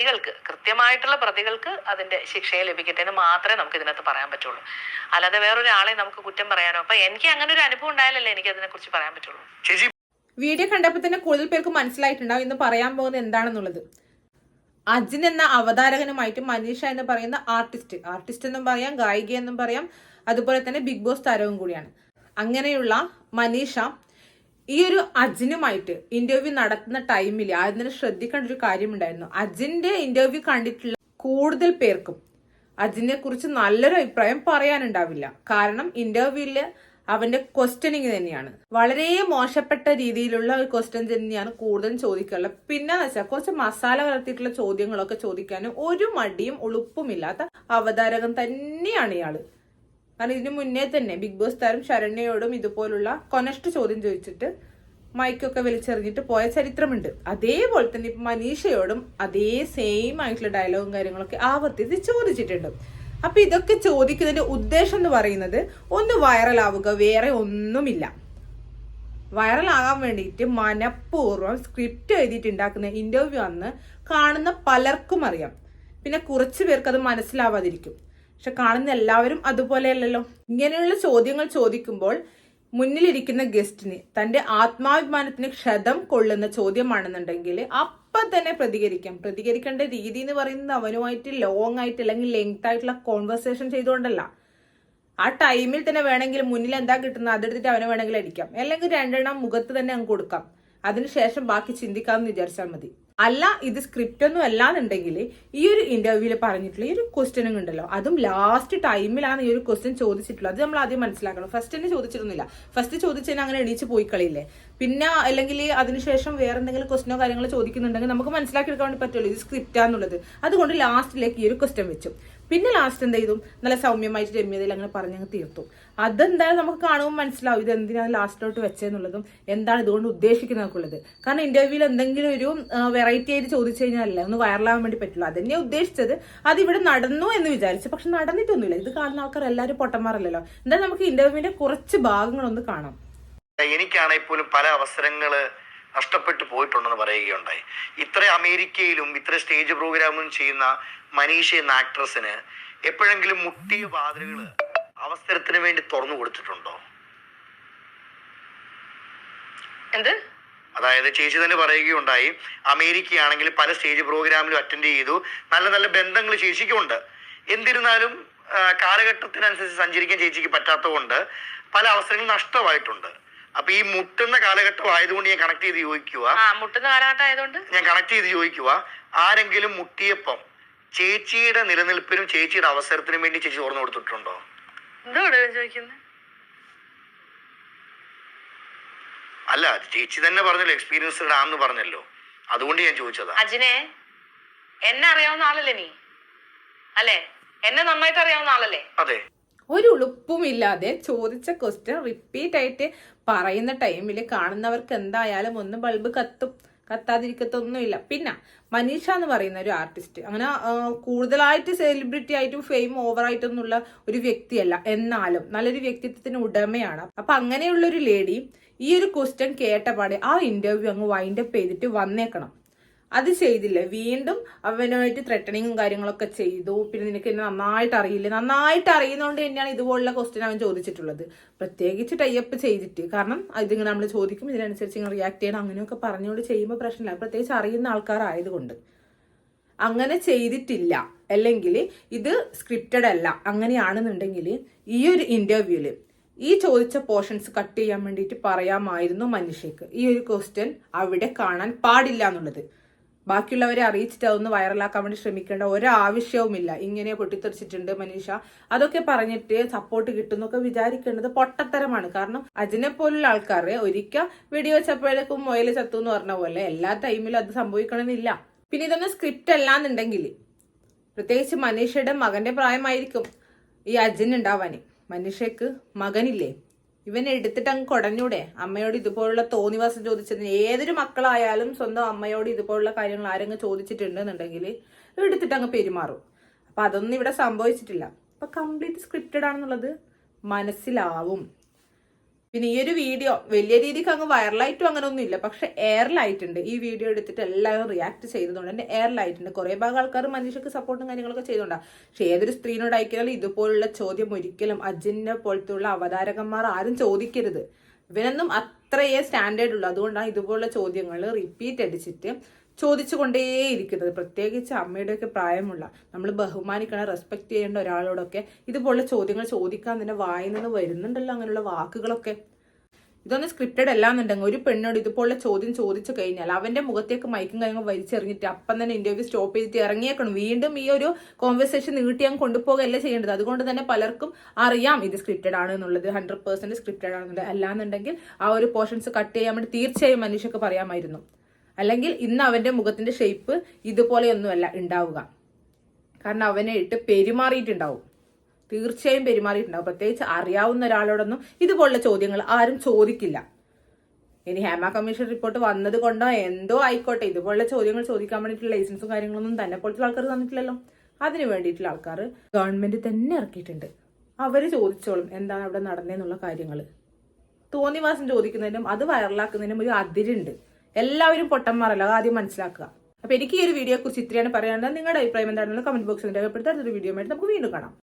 പ്രതികൾക്ക് കൃത്യമായിട്ടുള്ള പ്രതികൾക്ക് അതിന്റെ ശിക്ഷയെ ലഭിക്കട്ടെ എന്ന് മാത്രമേ നമുക്ക് ഇതിനകത്ത് പറയാൻ പറ്റുള്ളൂ. അല്ലാതെ വേറൊരാളെ നമുക്ക് കുറ്റം പറയാനോ? അപ്പൊ എനിക്ക് അങ്ങനെ ഒരു അനുഭവം ഉണ്ടായാലല്ലേ എനിക്ക് അതിനെ കുറിച്ച് പറയാൻ പറ്റുള്ളൂ. ചേച്ചി വീഡിയോ കണ്ടപ്പോൾ തന്നെ കൂടുതൽ പേർക്ക് മനസ്സിലായിട്ടുണ്ടാവും ഇന്ന് പറയാൻ പോകുന്നത് എന്താണെന്നുള്ളത്. അജിൻ എന്ന അവതാരകനുമായിട്ട് മനീഷ എന്ന് പറയുന്ന ആർട്ടിസ്റ്റ്. ആർട്ടിസ്റ്റ് എന്നും പറയാം ഗായിക എന്നും പറയാം അതുപോലെ തന്നെ ബിഗ് ബോസ് താരവും കൂടിയാണ്. അങ്ങനെയുള്ള മനീഷ ഈ ഒരു അജിനുമായിട്ട് ഇന്റർവ്യൂ നടത്തുന്ന ടൈമിൽ അതിന് ശ്രദ്ധിക്കേണ്ട ഒരു കാര്യമുണ്ടായിരുന്നു. അജിന്റെ ഇന്റർവ്യൂ കണ്ടിട്ടുള്ള കൂടുതൽ പേർക്കും അജിനെ കുറിച്ച് നല്ലൊരു അഭിപ്രായം പറയാനുണ്ടാവില്ല. കാരണം ഇന്റർവ്യൂൽ അവന്റെ ക്വസ്റ്റ്യനിങ് തന്നെയാണ്. വളരെ മോശപ്പെട്ട രീതിയിലുള്ള ഒരു ക്വസ്റ്റ്യൻ തന്നെയാണ് കൂടുതലും ചോദിക്കാറുള്ളത്. പിന്നെ വെച്ചാൽ കുറച്ച് മസാല കലർത്തിയിട്ടുള്ള ചോദ്യങ്ങളൊക്കെ ചോദിക്കാനും ഒരു മടിയും ഉളുപ്പുമില്ലാത്ത അവതാരകൻ തന്നെയാണ് ഇയാൾ. കാരണം ഇതിനു മുന്നേ തന്നെ ബിഗ് ബോസ് താരം ശരണ്യയോടും ഇതുപോലുള്ള കൊനസ്റ്റ് ചോദ്യം ചോദിച്ചിട്ട് മൈക്കൊക്കെ വലിച്ചെറിഞ്ഞിട്ട് പോയ ചരിത്രമുണ്ട്. അതേപോലെ തന്നെ ഇപ്പൊ മനീഷയോടും അതേ സെയിം ആയിട്ടുള്ള ഡയലോഗും കാര്യങ്ങളൊക്കെ ആവർത്തിച്ച് ചോദിച്ചിട്ടുണ്ട്. അപ്പൊ ഇതൊക്കെ ചോദിക്കുന്നതിന്റെ ഉദ്ദേശം എന്ന് പറയുന്നത് ഒന്ന് വൈറലാവുക വേറെ ഒന്നുമില്ല. വൈറലാകാൻ വേണ്ടിയിട്ട് മനഃപൂർവം സ്ക്രിപ്റ്റ് എഴുതിയിട്ട് ഉണ്ടാക്കുന്ന ഇന്റർവ്യൂ അന്ന് കാണുന്ന പലർക്കും അറിയാം. പിന്നെ കുറച്ച് പേർക്ക് അത് മനസ്സിലാവാതിരിക്കും. പക്ഷെ കാണുന്ന എല്ലാവരും അതുപോലെയല്ലല്ലോ. ഇങ്ങനെയുള്ള ചോദ്യങ്ങൾ ചോദിക്കുമ്പോൾ മുന്നിലിരിക്കുന്ന ഗസ്റ്റിന് തന്റെ ആത്മാഭിമാനത്തിന് ക്ഷതം കൊള്ളുന്ന ചോദ്യമാണെന്നുണ്ടെങ്കിൽ അപ്പം തന്നെ പ്രതികരിക്കാം. പ്രതികരിക്കേണ്ട രീതി എന്ന് പറയുന്നത് അവനുമായിട്ട് ലോങ് ആയിട്ട് അല്ലെങ്കിൽ ലെങ്ത് ആയിട്ടുള്ള കോൺവെർസേഷൻ ചെയ്തുകൊണ്ടല്ല. ആ ടൈമിൽ തന്നെ വേണമെങ്കിൽ മുന്നിൽ എന്താ കിട്ടുന്നത് അതെടുത്തിട്ട് അവനെ വേണമെങ്കിൽ അടിക്കാം. അല്ലെങ്കിൽ രണ്ടെണ്ണം മുഖത്ത് തന്നെ അങ്ങ് കൊടുക്കാം. അതിനുശേഷം ബാക്കി ചിന്തിക്കാമെന്ന് വിചാരിച്ചാൽ മതി. അല്ല ഇത് സ്ക്രിപ്റ്റ് ഒന്നും അല്ലാന്നുണ്ടെങ്കിൽ ഈ ഒരു ഇന്റർവ്യൂവിൽ പറഞ്ഞിട്ടുള്ള ഈ ഒരു ക്വസ്റ്റ്യനും ഉണ്ടല്ലോ. അതും ലാസ്റ്റ് ടൈമിലാണ് ഈ ഒരു ക്വസ്റ്റ്യൻ ചോദിച്ചിട്ടുള്ളത്. അത് നമ്മൾ ആദ്യം മനസ്സിലാക്കണം. ഫസ്റ്റ് തന്നെ ചോദിച്ചിരുന്നില്ല ഫസ്റ്റ് ചോദിച്ചതിന് അങ്ങനെ എണീച്ച് പോയി കളിയില്ലേ? പിന്നെ അല്ലെങ്കിൽ അതിനുശേഷം വേറെ എന്തെങ്കിലും ക്വസ്റ്റ്യനോ കാര്യങ്ങളോ ചോദിക്കുന്നുണ്ടെങ്കിൽ നമുക്ക് മനസ്സിലാക്കി എടുക്കാൻ വേണ്ടി പറ്റുള്ളൂ ഇത് സ്ക്രിപ്റ്റാന്നുള്ളത് അതുകൊണ്ട് ലാസ്റ്റിലേക്ക് ഈ ഒരു ക്വസ്റ്റ്യൻ വെച്ചു. പിന്നെ ലാസ്റ്റ് എന്ത് ചെയ്തു? നല്ല സൗമ്യമായിട്ട് രമ്യതയിൽ അങ്ങനെ പറഞ്ഞങ്ങ് തീർത്തു. അതെന്തായാലും നമുക്ക് കാണുമ്പോൾ മനസ്സിലാവും. ഇത് എന്തിനാണ് ലാസ്റ്റിലോട്ട് വെച്ചതെന്നുള്ളതും എന്താണ് ഇതുകൊണ്ട് ഉദ്ദേശിക്കുന്നതൊക്കെയുള്ളത്. കാരണം ഇന്റർവ്യൂവിൽ എന്തെങ്കിലും ഒരു വെറൈറ്റി ആയിട്ട് ചോദിച്ചു കഴിഞ്ഞാലല്ലേ ഒന്ന് വൈറലാവാൻ വേണ്ടി പറ്റില്ല അതന്നെ ഉദ്ദേശിച്ചത്. അത് ഇവിടെ നടന്നു എന്ന് വിചാരിച്ചു. പക്ഷെ നടന്നിട്ടൊന്നുമില്ല. ഇത് കാണുന്ന ആൾക്കാർ എല്ലാവരും പൊട്ടന്മാരല്ലല്ലോ. എന്തായാലും നമുക്ക് ഇന്റർവ്യൂവിന്റെ കുറച്ച് ഭാഗങ്ങളൊന്ന് കാണാം. എനിക്കാണെങ്കിൽ പോലും പല അവസരങ്ങൾ നഷ്ടപ്പെട്ടു പോയിട്ടുണ്ടെന്ന് പറയുകയുണ്ടായി. ഇത്ര അമേരിക്കയിലും ഇത്ര സ്റ്റേജ് പ്രോഗ്രാമും ചെയ്യുന്ന മനീഷ എന്ന ആക്ട്രസിന് എപ്പോഴെങ്കിലും മുട്ടിയ വാതിലുകൾ അവസരത്തിന് വേണ്ടി തുറന്നു കൊടുത്തിട്ടുണ്ടോ? എന്ത്? അതായത് ചേച്ചി തന്നെ പറയുകയുണ്ടായി അമേരിക്കയാണെങ്കിൽ പല സ്റ്റേജ് പ്രോഗ്രാമിലും അറ്റൻഡ് ചെയ്തു നല്ല നല്ല ബന്ധങ്ങൾ ചേച്ചിക്കുണ്ട്. എന്നിരുന്നാലും കാലഘട്ടത്തിനനുസരിച്ച് സഞ്ചരിക്കാൻ ചേച്ചിക്ക് പറ്റാത്തതുകൊണ്ട് പല അവസരങ്ങളും നഷ്ടമായിട്ടുണ്ട്. അപ്പൊ ഈ മുട്ടുന്ന കാലഘട്ടം ആയതുകൊണ്ട് ഞാൻ കണക്ട് ചെയ്ത് ചോദിക്കുക മുട്ടുന്ന കാലഘട്ടം ആയതുകൊണ്ട്? ഞാൻ കണക്ട് ചെയ്ത് ചോദിക്കുക ആരെങ്കിലും മുട്ടിയപ്പം ചേച്ചിയുടെ നിലനിൽപ്പിനും ചേച്ചിയുടെ അവസരത്തിനും വേണ്ടി ചേച്ചി തുറന്നു കൊടുത്തിട്ടുണ്ടോ? എന്താണ് ചോദിക്കുന്നത് അല്ല ചേച്ചി തന്നെ പറഞ്ഞല്ലോ എക്സ്പീരിയൻസ്ഡ് ആണെന്ന് പറഞ്ഞല്ലോ. അതുകൊണ്ട് ഞാൻ ചോദിച്ചതാ. അജിനെ എന്നെ അറിയാവുന്ന ആളല്ലേ നീ? അല്ലേ? എന്നെ നന്നായിട്ട് അറിയാവുന്ന ആളല്ലേ? അതെ. ഒരു ഉളുപ്പുമില്ലാതെ ചോദിച്ച ക്വസ്റ്റ്യൻ റിപ്പീറ്റ് ആയിട്ട് പറയുന്ന ടൈമിൽ കാണുന്നവർക്ക് എന്തായാലും ഒന്ന് ബൾബ് കത്തും. കത്താതിരിക്കത്തൊന്നുമില്ല. പിന്നെ മനീഷ എന്ന് പറയുന്ന ഒരു ആർട്ടിസ്റ്റ് അങ്ങനെ കൂടുതലായിട്ട് സെലിബ്രിറ്റി ആയിട്ടും ഫെയിം ഓവറായിട്ടൊന്നുള്ള ഒരു വ്യക്തിയല്ല. എന്നാലും നല്ലൊരു വ്യക്തിത്വത്തിന് ഉടമയാണ്. അപ്പൊ അങ്ങനെയുള്ള ഒരു ലേഡി ഈ ഒരു ക്വസ്റ്റ്യൻ കേട്ടപാടെ ആ ഇന്റർവ്യൂ അങ്ങ് വൈൻഡപ്പ് ചെയ്തിട്ട് വന്നേക്കണം. അത് ചെയ്തില്ല. വീണ്ടും അവനുമായിട്ട് ത്രെട്ടണിങ്ങും കാര്യങ്ങളൊക്കെ ചെയ്തു. പിന്നെ നിനക്ക് എന്നെ നന്നായിട്ട് അറിയില്ല? നന്നായിട്ട് അറിയുന്നതുകൊണ്ട് തന്നെയാണ് ഇതുപോലുള്ള ക്വസ്റ്റ്യൻ അവൻ ചോദിച്ചിട്ടുള്ളത്. പ്രത്യേകിച്ച് ടൈപ്പ് ചെയ്തിട്ട്. കാരണം ഇതിങ്ങനെ നമ്മൾ ചോദിക്കും ഇതിനനുസരിച്ച് ഇങ്ങനെ റിയാക്ട് ചെയ്യണം അങ്ങനെയൊക്കെ പറഞ്ഞുകൊണ്ട് ചെയ്യുമ്പോൾ പ്രശ്നമില്ല. പ്രത്യേകിച്ച് അറിയുന്ന ആൾക്കാരായതുകൊണ്ട്. അങ്ങനെ ചെയ്തിട്ടില്ല. അല്ലെങ്കിൽ ഇത് സ്ക്രിപ്റ്റഡ് അല്ല. അങ്ങനെയാണെന്നുണ്ടെങ്കിൽ ഈ ഒരു ഇന്റർവ്യൂൽ ഈ ചോദിച്ച പോർഷൻസ് കട്ട് ചെയ്യാൻ വേണ്ടിയിട്ട് പറയാമായിരുന്നു മനുഷ്യക്ക്. ഈ ഒരു ക്വസ്റ്റ്യൻ അവിടെ കാണാൻ പാടില്ല എന്നുള്ളത്. ബാക്കിയുള്ളവരെ അറിയിച്ചിട്ട് അതൊന്ന് വൈറലാക്കാൻ വേണ്ടി ശ്രമിക്കേണ്ട ഒരാവശ്യവുമില്ല. ഇങ്ങനെ പൊട്ടിത്തെറിച്ചിട്ടുണ്ട് മനീഷ. അതൊക്കെ പറഞ്ഞിട്ട് സപ്പോർട്ട് കിട്ടുന്നൊക്കെ വിചാരിക്കേണ്ടത് പൊട്ടത്തരമാണ്. കാരണം അജിനെ പോലുള്ള ആൾക്കാരെ ഒരിക്കൽ വീഡിയോ വെച്ചപ്പോഴേക്കും മൊയൽ ചത്തു എന്ന് പറഞ്ഞ പോലെ എല്ലാ ടൈമിലും അത് സംഭവിക്കണമെന്നില്ല. പിന്നെ ഇതൊന്നും സ്ക്രിപ്റ്റ് അല്ലാന്നുണ്ടെങ്കിൽ പ്രത്യേകിച്ച് മനീഷയുടെ മകന്റെ പ്രായമായിരിക്കും ഈ അജിൻ ഉണ്ടാവാൻ. മനുഷ്യക്ക് മകനില്ലേ? ഇവൻ എടുത്തിട്ട് അങ്ങ് കൊടഞ്ഞൂടെ? അമ്മയോട് ഇതുപോലുള്ള തോന്നിവാസം ചോദിച്ചതിന് ഏതൊരു മക്കളായാലും സ്വന്തം അമ്മയോട് ഇതുപോലുള്ള കാര്യങ്ങൾ ആരെങ്കിലും ചോദിച്ചിട്ടുണ്ടെന്നുണ്ടെങ്കിൽ എടുത്തിട്ട് അങ്ങ് പെരുമാറും. അപ്പൊ അതൊന്നും ഇവിടെ സംഭവിച്ചിട്ടില്ല. അപ്പൊ കംപ്ലീറ്റ് സ്ക്രിപ്റ്റഡ് ആണെന്നുള്ളത് മനസ്സിലാവും. പിന്നെ ഈ ഒരു വീഡിയോ വലിയ രീതിക്ക് അങ്ങ് വൈറലായിട്ടും അങ്ങനെ ഒന്നും ഇല്ല പക്ഷെ എയറിലായിട്ടുണ്ട് ഈ വീഡിയോ എടുത്തിട്ട് എല്ലാവരും റിയാക്ട് ചെയ്തതുകൊണ്ട് തന്നെ എയറിലായിട്ടുണ്ട് കുറെ ഭാഗം ആൾക്കാർ മനുഷ്യർക്ക് സപ്പോർട്ടും കാര്യങ്ങളൊക്കെ ചെയ്തുകൊണ്ടാണ് പക്ഷെ ഏതൊരു സ്ത്രീനോട് അയക്കിയാലും ഇതുപോലുള്ള ചോദ്യം ഒരിക്കലും അജിനെ പോലത്തുള്ള അവതാരകന്മാർ ആരും ചോദിക്കരുത്. ഇവനൊന്നും അത്രയേ സ്റ്റാൻഡേർഡ് ഉള്ളൂ. അതുകൊണ്ടാണ് ഇതുപോലുള്ള ചോദ്യങ്ങൾ റിപ്പീറ്റ് അടിച്ചിട്ട് ചോദിച്ചുകൊണ്ടേയിരിക്കുന്നത്. പ്രത്യേകിച്ച് അമ്മയുടെയൊക്കെ പ്രായമുള്ള നമ്മൾ ബഹുമാനിക്കണം റെസ്പെക്ട് ചെയ്യേണ്ട ഒരാളോടൊക്കെ ഇതുപോലുള്ള ചോദ്യങ്ങൾ ചോദിക്കാൻ തന്നെ വായിൽ നിന്ന് വരുന്നുണ്ടല്ലോ അങ്ങനെയുള്ള വാക്കുകളൊക്കെ. ഇതൊന്നും സ്ക്രിപ്റ്റഡ് അല്ലാന്നുണ്ടെങ്കിൽ ഒരു പെണ്ണോട് ഇതുപോലുള്ള ചോദ്യം ചോദിച്ചു കഴിഞ്ഞാൽ അവന്റെ മുഖത്തേക്ക് മയക്കും കാര്യങ്ങൾ വലിച്ചെറിഞ്ഞിട്ട് അപ്പം തന്നെ ഇന്റർവ്യൂ സ്റ്റോപ്പ് ചെയ്തിട്ട് ഇറങ്ങിയേക്കണം. വീണ്ടും ഈ ഒരു കോൺവെർസേഷൻ നീട്ടി ഞാൻ കൊണ്ടുപോകല്ല ചെയ്യേണ്ടത്? അതുകൊണ്ട് തന്നെ പലർക്കും അറിയാം ഇത് സ്ക്രിപ്റ്റഡ് ആണ് എന്നുള്ളത് ഹൺഡ്രഡ് പെർസെന്റ് സ്ക്രിപ്റ്റഡ് ആണെന്നുള്ളത് അല്ലാന്നുണ്ടെങ്കിൽ ആ ഒരു പോർഷൻസ് കട്ട് ചെയ്യാൻ വേണ്ടി തീർച്ചയായും മനുഷ്യക്ക് പറയാമായിരുന്നു. അല്ലെങ്കിൽ ഇന്ന് അവന്റെ മുഖത്തിന്റെ ഷേപ്പ് ഇതുപോലെയൊന്നുമല്ല ഉണ്ടാവുക. കാരണം അവനെ ഇട്ട് പെരുമാറിയിട്ടുണ്ടാവും. തീർച്ചയായും പെരുമാറിയിട്ടുണ്ടാവും. പ്രത്യേകിച്ച് അറിയാവുന്ന ഒരാളോടൊന്നും ഇതുപോലുള്ള ചോദ്യങ്ങൾ ആരും ചോദിക്കില്ല. ഇനി ഹേമ കമ്മീഷൻ റിപ്പോർട്ട് വന്നത് കൊണ്ടോ എന്തോ ആയിക്കോട്ടെ. ഇതുപോലുള്ള ചോദ്യങ്ങൾ ചോദിക്കാൻ വേണ്ടിയിട്ടുള്ള ലൈസൻസും കാര്യങ്ങളൊന്നും തന്നെ പോലത്തെ ആൾക്കാർ തന്നിട്ടില്ലല്ലോ. അതിന് വേണ്ടിയിട്ടുള്ള ആൾക്കാർ ഗവൺമെന്റ് തന്നെ ഇറക്കിയിട്ടുണ്ട്. അവർ ചോദിച്ചോളും എന്താണ് അവിടെ നടന്നതെന്നുള്ള കാര്യങ്ങൾ തോന്നിവാസം ചോദിക്കുന്നതിനും അത് വൈറലാക്കുന്നതിനും ഒരു അതിരുണ്ട്. എല്ലാവരും പൊട്ടന്മാരല്ല ആദ്യം മനസ്സിലാക്കുക. അപ്പൊ എനിക്ക് ഈ ഒരു വീഡിയോയെ കുറിച്ച് ഇത്രയാണ് പറയാനുള്ളത്. നിങ്ങളുടെ അഭിപ്രായം എന്താണെന്ന് കമന്റ് ബോക്സിൽ രേഖപ്പെടുത്താൻ ഒരു വീഡിയോ ആയിട്ട് നമുക്ക് വീണ്ടും കാണാം.